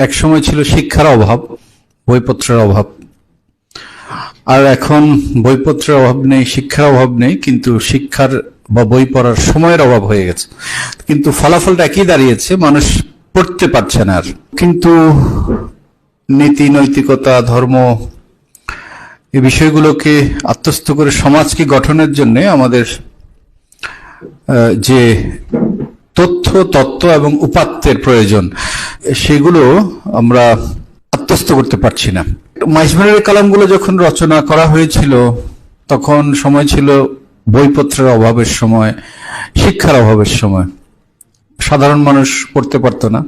এক সময় ছিল শিক্ষার অভাব, বইপত্রের অভাব। আর এখন বইপত্রের অভাব নেই, শিক্ষার অভাব নেই, কিন্তু শিক্ষার বা বই পড়ার সময়ের অভাব হয়ে গেছে। কিন্তু ফলাফলটা একই দাঁড়িয়েছে, মানুষ পড়তে পারছে না আর। কিন্তু নীতি, নৈতিকতা, ধর্ম এই বিষয়গুলোকে আত্মস্থ করে সমাজকে গঠনের জন্য আমাদের যে তথ্য, তত্ত্ব এবং উপাত্তের প্রয়োজন, সেগুলো আমরা আত্মস্থ করতে পারছি না। মাইসমারের কালামগুলো যখন রচনা করা হয়েছিল, তখন সময় ছিল বইপত্রের অভাবের সময়, শিক্ষার অভাবের সময়। সাধারণ মানুষ পড়তে পারতো না।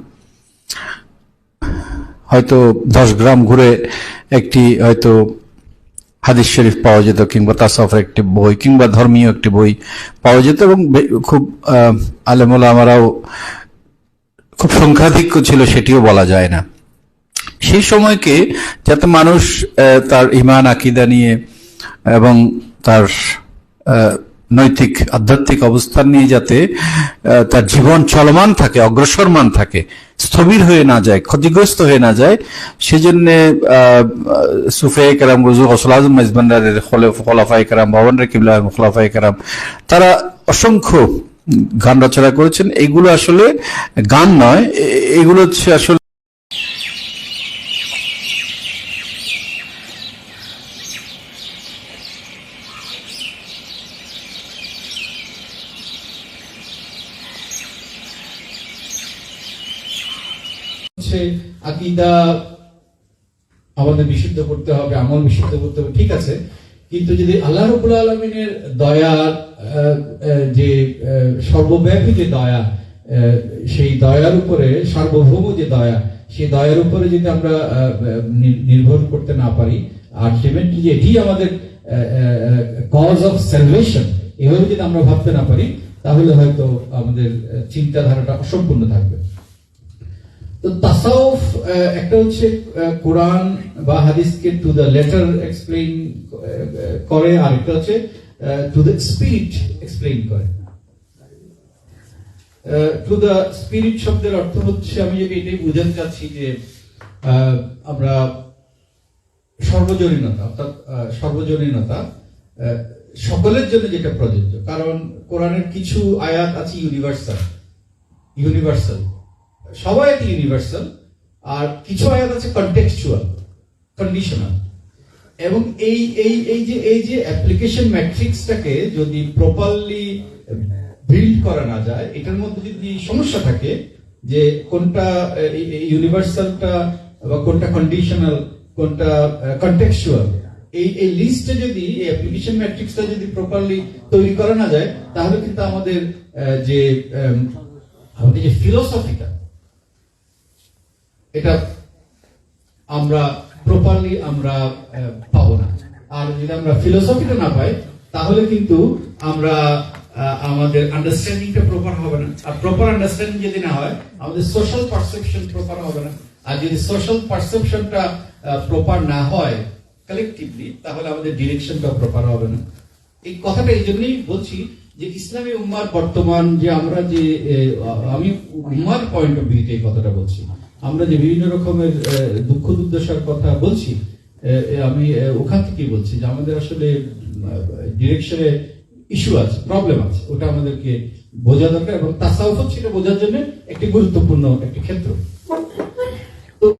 হয়তো দশ গ্রাম ঘুরে একটি হয়তো হাদিস শরীফ পাওয়া যেত কিংবা তাসাফের একটি বই কিংবা ধর্মীয় একটি বই পাওয়া যেত এবং খুব আলেমুলা আমারাও খুব সংখ্যাধিক্য ছিল, সেটিও বলা যায় না। সেই সময়কে যাতে মানুষ তার ইমান আকিদা নিয়ে এবং তার নৈতিক, আধ্যাত্মিক অবস্থান নিয়ে যাতে তার জীবন চলমান থাকে, অগ্রসরমান থাকে, স্থবির হয়ে না যায়, ক্ষতিগ্রস্ত হয়ে না যায়, সেজন্য সুফে কারাম গজু গসল আজম মেজবান্ডারের খোলাফাই কারাম তারা অসংখ্য গান রচনা করেছেন। এগুলো আসলে গান নয় এগুলো হচ্ছে আসলে হচ্ছে আকিদা আমাদের বিশুদ্ধ করতে হবে, আমল বিশুদ্ধ করতে হবে, ঠিক আছে। কিন্তু যদি আল্লাহ রবুল আলমিনের দয়ার যে সর্বব্যাপী যে দয়া সেই দয়ার উপরে, সার্বভৌম যে দয়া, সেই দয়ার উপরে যদি আমরা নির্ভর করতে না পারি আলটিমেটলি যে এটি আমাদের কজ অফ সেলভেশন এভাবে যদি আমরা ভাবতে না পারি, তাহলে হয়তো আমাদের চিন্তাধারাটা অসম্পূর্ণ থাকবে। তো তাসাউফ একটা হচ্ছে কোরআন বা হাদিসকে টু দ্য লেটার এক্সপ্লেইন করে, আর একটা হচ্ছে টু দ্য স্পিরিট এক্সপ্লেইন করে। টু দ্য স্পিরিট শব্দের অর্থ হচ্ছে, আমি যদি এটাই বুঝাতে চাচ্ছি যে আমরা সর্বজনীনতা, অর্থাৎ সর্বজনীনতা সকলের জন্য যেটা প্রযোজ্য, কারণ কোরআনের কিছু আয়াত আছে ইউনিভার্সাল ইউনিভার্সাল সবাই একটি ইউনিভার্সাল আর কিছু আয়াত আছে কন্টেক্সচুয়াল কন্ডিশনাল এবং এই এই এই যে এই যে অ্যাপ্লিকেশন ম্যাট্রিক্সটাকে যদি প্রপারলি বিল্ড করা না যায় এটার মধ্যে যদি সমস্যা থাকে যে কোনটা ইউনিভার্সালটা বা কোনটা কন্ডিশনাল কোনটা কন্টেক্সচুয়াল এই এই লিস্টে যদি এই অ্যাপ্লিকেশন ম্যাট্রিক্সটা যদি প্রপারলি তৈরি করা না যায় তাহলে কিন্তু আমাদের যে আম, আমাদের যে ফিলোসফিটা এটা আমরা প্রপারলি আমরা পাবো না। আর যদি আমরা ফিলোসফিটা না পাই, তাহলে কিন্তু আমরা আমাদের আন্ডারস্ট্যান্ডিংটা প্রপার হবে না। আর প্রপার আন্ডারস্ট্যান্ডিং যদি না হয়, আমাদের সোশ্যাল পারসেপশন প্রপার হবে না। আর যদি সোশ্যাল পারসেপশনটা প্রপার না হয় কালেকটিভলি তাহলে আমাদের ডিরেকশনটা প্রপার হবে না। এই কথাটা এই জন্যই বলছি যে ইসলামী উম্মার বর্তমান যে আমরা যে আমি উম্মার পয়েন্ট অফ ভিউতে এই কথাটা বলছি। আমরা যে বিভিন্ন রকমের দুঃখ দুর্দশার কথা বলছি আমি ওখান থেকেই বলছি যে আমাদের আসলে ডিরেকশনে ইস্যু আছে প্রবলেম আছে। ওটা আমাদেরকে বোঝা দরকার এবং তাসাউফ এটা বোঝার জন্য একটি গুরুত্বপূর্ণ একটি ক্ষেত্র।